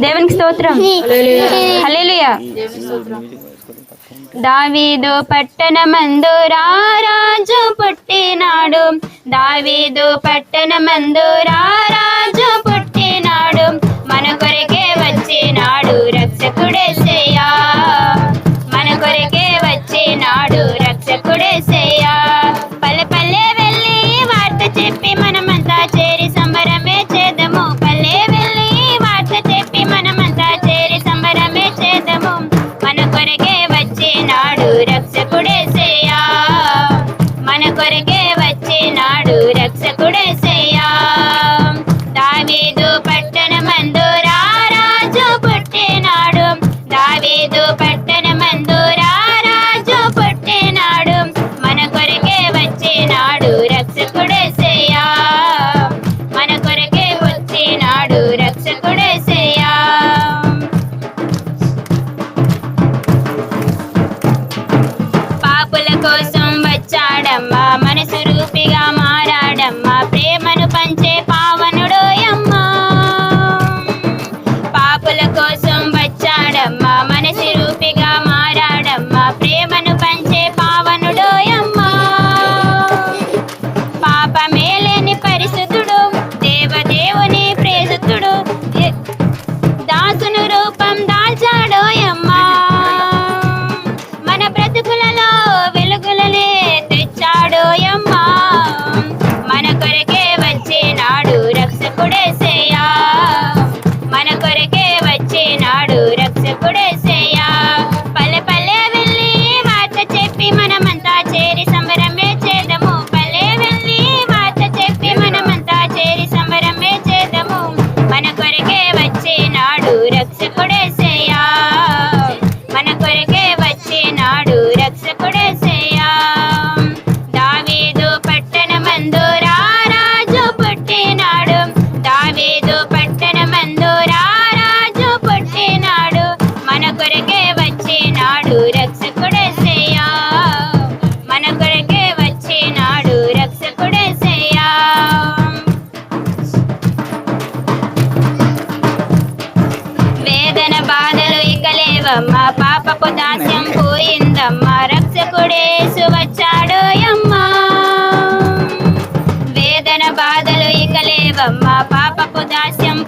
దేవునికి స్తోత్రం. హల్లెలూయా. దావీదు పట్టణమందు రారాజు పుట్టినాడు. దావీదు పట్టణమందు రారాజు కొరకే వచ్చినాడు రక్షకుడేసయ్యా దావీదు పట్టణమందు రాజు పుట్టినాడు. దావీదు పట్టణమందు రాజు పుట్టినాడు. మన కొరకే వచ్చినాడు రక్షకుడేసయ్యా మన కొరకే వచ్చినాడు రక్షకుడేసయ్యా పాపుల కోసం వచ్చాడమ్మా మనసు రూపిగా మారాడమ్మా ప్రేమను పంచే పావనుడోయమ్మా పాపుల కోసం వచ్చాడమ్మా మనసు రూపిగా మారాడమ్మా ప్రేమను పంచే పావనుడోయమ్మా పాపమే లేని పరిస్థితి దేవమ్మ పాపపు దాస్యం పోయిందమ్మ రక్షకుడేసు వచ్చాడోయమ్మా వేదన బాధలు ఇక లేవమ్మ పాపపు దాస్యం